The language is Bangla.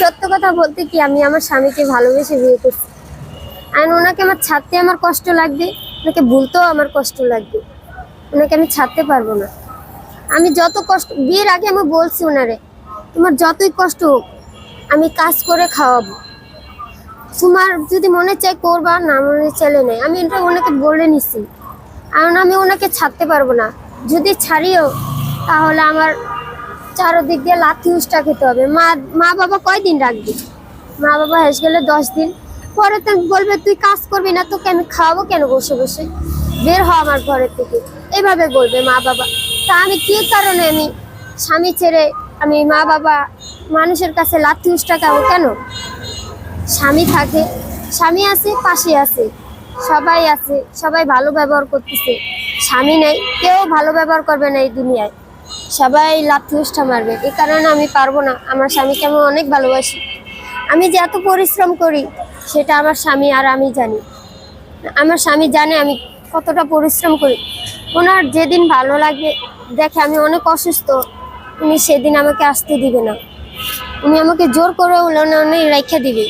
সত্য কথা বলতে কি আমি আমার স্বামীকে ভালোবেসে বিয়ে করছি। আর ওনাকে আমার ছাড়তে আমার কষ্ট লাগবে, ওনাকে ভুলতেও আমার কষ্ট লাগবে। ওনাকে আমি ছাড়তে পারব না। আমি যত কষ্ট, বিয়ের আগে আমি বলছি ওনারে, তোমার যতই কষ্ট হোক, আমি কাজ করে খাওয়াবো। তোমার যদি মনে চাই করবা, না মনে চাইলে নেই। আমি এটা ওনাকে বলে নিছি। কারণ আমি ওনাকে ছাড়তে পারব না। যদি ছাড়িও, তাহলে আমার চারোদিক দিয়ে লাথি উষ্টা খেতে হবে। মা মা বাবা কয়দিন রাখবি? মা বাবা হেস গেলে দশ দিন। পরে তো বলবে, তুই কাজ করবি না, তোকে আমি খাওয়াবো কেন বসে বসে? বের হ আমার ঘরের থেকে। এভাবে বলবে মা বাবা। তা আমি কি কারণে আমি স্বামী ছেড়ে আমি মা বাবা মানুষের কাছে লাথি উষ্টা খাব কেন? স্বামী থাকে, স্বামী আছে, পাশে আছে, সবাই আছে, সবাই ভালো ব্যবহার করতেছে। স্বামী নেই, কেউ ভালো ব্যবহার করবে না এই দুনিয়ায়। সবাই লাথি উষ্ঠা মারবে। এই কারণে আমি পারব না। আমার স্বামীকে আমি অনেক ভালোবাসি। আমি যে এত পরিশ্রম করি, সেটা আমার স্বামী আর আমি জানি। আমার স্বামী জানে আমি কতটা পরিশ্রম করি। ওনার যেদিন ভালো লাগবে দেখে আমি অনেক অসুস্থ, উনি সেদিন আমাকে আসতে দিবে না। উনি আমাকে জোর করে উনি রেখে দিবে।